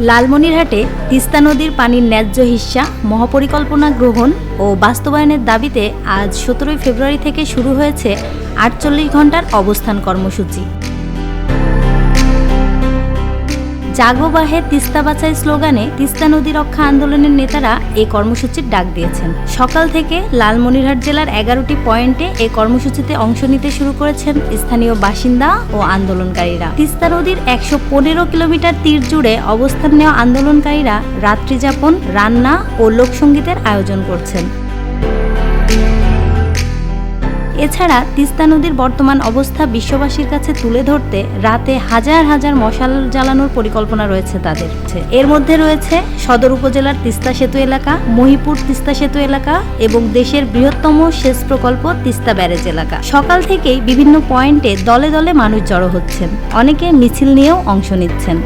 লালমনিরহাটে তিস্তা নদীর পানির ন্যায্য হিস্যা, মহাপরিকল্পনা গ্রহণ ও বাস্তবায়নের দাবিতে আজ সতেরোই ফেব্রুয়ারি থেকে শুরু হয়েছে আটচল্লিশ ঘণ্টার অবস্থান কর্মসূচি। জাগো বাহে তিস্তা বাঁচাই স্লোগানে তিস্তা নদী রক্ষা আন্দোলনের নেতারা এই কর্মসূচির ডাক দিয়েছেন। সকাল থেকে লালমনিরহাট জেলার এগারোটি পয়েন্টে এই কর্মসূচিতে অংশ নিতে শুরু করেছেন স্থানীয় বাসিন্দা ও আন্দোলনকারীরা। তিস্তা নদীর একশো পনেরো কিলোমিটার তীর জুড়ে অবস্থান নেওয়া আন্দোলনকারীরা রাত্রিযাপন, রান্না ও লোকসঙ্গীতের আয়োজন করছেন। এছাড়া তিস্তা নদীর বর্তমান অবস্থা বিশ্ববাসীর কাছে তুলে ধরতে রাতে হাজার হাজার মশাল জ্বালানোর পরিকল্পনা রয়েছে তাদের। এর মধ্যে রয়েছে সদর উপজেলার তিস্তা সেতু এলাকা, মহিপুর তিস্তা সেতু এলাকা এবং দেশের বৃহত্তম সেচ প্রকল্প তিস্তা ব্যারেজ এলাকা। সকাল থেকেই বিভিন্ন পয়েন্টে দলে দলে মানুষ জড়ো হচ্ছেন। অনেকে মিছিল নিয়েও অংশ নিচ্ছেন।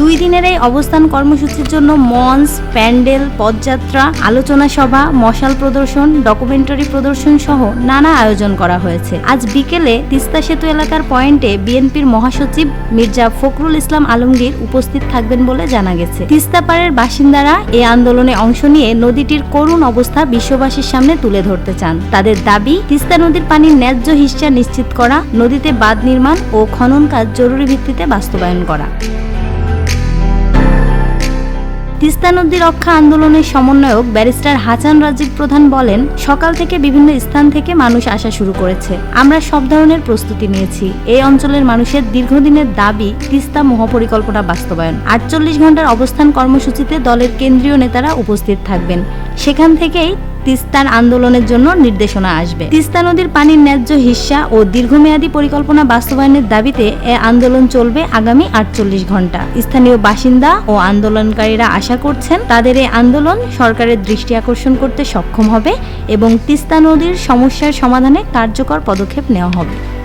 দুই দিনের এই অবস্থান কর্মসূচির জন্য মঞ্চ, প্যান্ডেল, পদযাত্রা, আলোচনা সভা, মশাল প্রদর্শন, ডকুমেন্টারি প্রদর্শন সহ নানা আয়োজন করা হয়েছে। আজ বিকেলে তিস্তা সেতু এলাকার পয়েন্টে বিএনপির মহাসচিব মির্জা ফখরুল ইসলাম আলমগীর উপস্থিত থাকবেন বলে জানা গেছে। তিস্তা পাড়ের বাসিন্দারা এই আন্দোলনে অংশ নিয়ে নদীটির করুণ অবস্থা বিশ্ববাসীর সামনে তুলে ধরতে চান। তাদের দাবি, তিস্তা নদীর পানির ন্যায্য হিস্সা নিশ্চিত করা, নদীতে বাঁধ নির্মাণ ও খনন কাজ জরুরি ভিত্তিতে বাস্তবায়ন করা। তিস্তা নদী রক্ষা আন্দোলনের সমন্বয়ক ব্যারিস্টার হাসান রাজীব প্রধান বলেন, সকাল থেকে বিভিন্ন স্থান থেকে মানুষ আসা শুরু করেছে। আমরা সব ধরনের প্রস্তুতি নিয়েছি। এই অঞ্চলের মানুষের দীর্ঘদিনের দাবি, তিস্তা মহাপরিকল্পনা বাস্তবায়ন। আটচল্লিশ ঘণ্টার অবস্থান কর্মসূচিতে দলের কেন্দ্রীয় নেতারা উপস্থিত থাকবেন। সেখান থেকেই তিস্তার আন্দোলনের জন্য নির্দেশনা আসবে। তিস্তা নদীর পানির ন্যায্য হিস্সা ও দীর্ঘমেয়াদী পরিকল্পনা বাস্তবায়নের দাবিতে এ আন্দোলন চলবে আগামী আটচল্লিশ ঘণ্টা। স্থানীয় বাসিন্দা ও আন্দোলনকারীরা আশা করছেন তাদের এই আন্দোলন সরকারের দৃষ্টি আকর্ষণ করতে সক্ষম হবে এবং তিস্তা নদীর সমস্যার সমাধানে কার্যকর পদক্ষেপ নেওয়া হবে।